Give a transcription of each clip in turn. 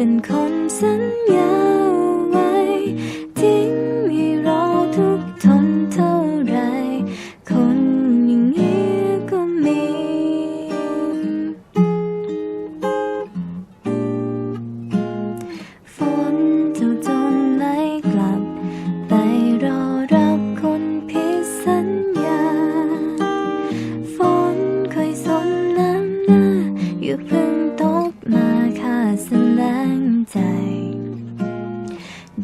เป็นคนสัญญาไว้ทิ้งให้เราทุกทนเท่าไร คนอย่างนี้ก็มี ฝนจะาจนไหลกลับ ไปรอรับคนผิดสัญญา ฝนเคยสมน้ำหน้า อยู่เพิ่งตกมาค่ะ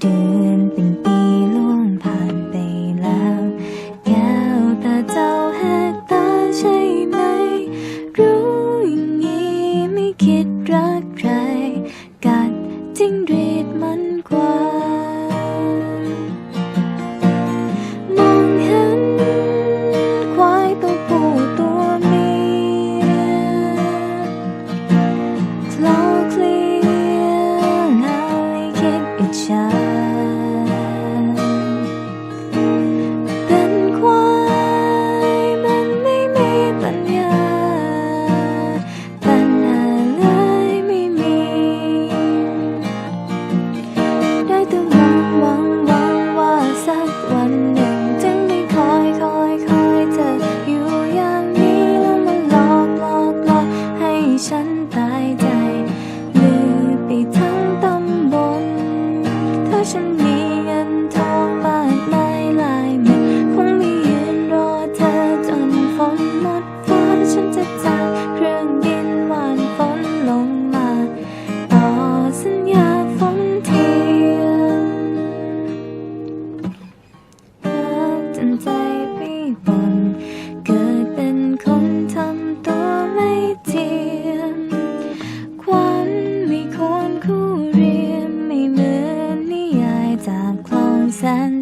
เดือนเป็นปีล่วงผ่านไปแล้วแก้วตาเจ้าแหกตาใช่ไหม รู้อย่างนี้ไม่คิดรักใคร กัดจิ้งรีดมันก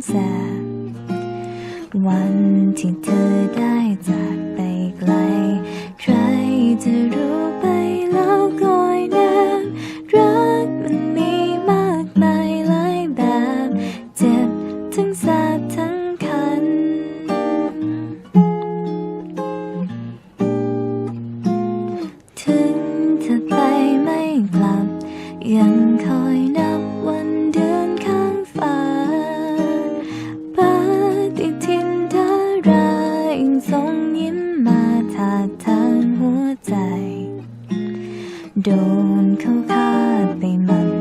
แสบวันที่เธอได้จาก งยิ้มมาทาทางหัวใจ โดนเขาฆ่าไปมัน